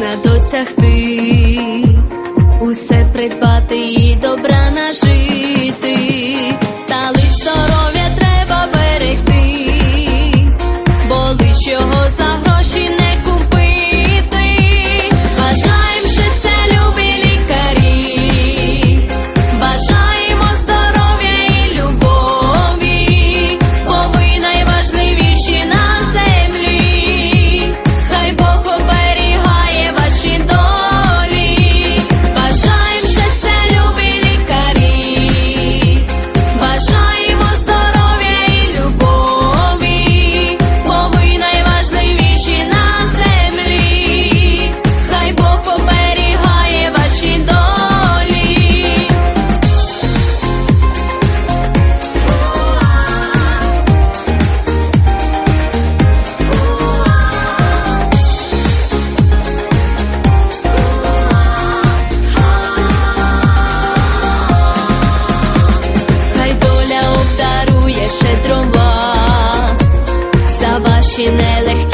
можна досягти, усе придбати і добра нажити. за ваші нелегкі.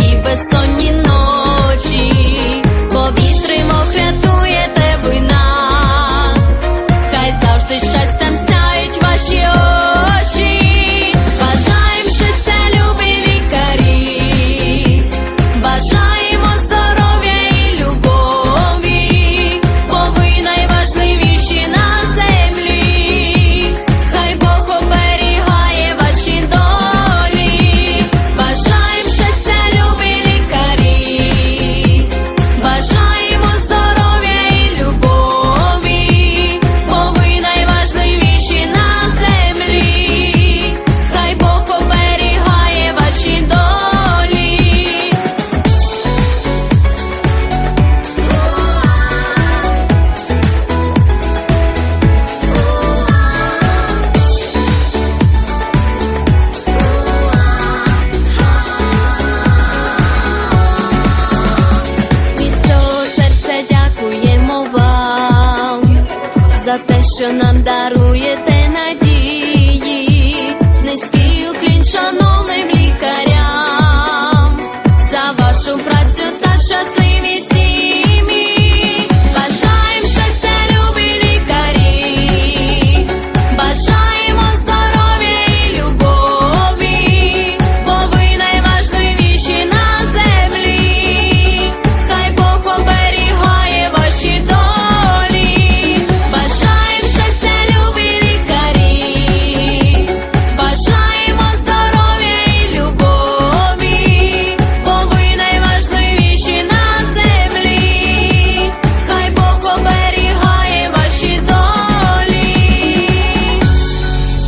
те, що нам даруєте.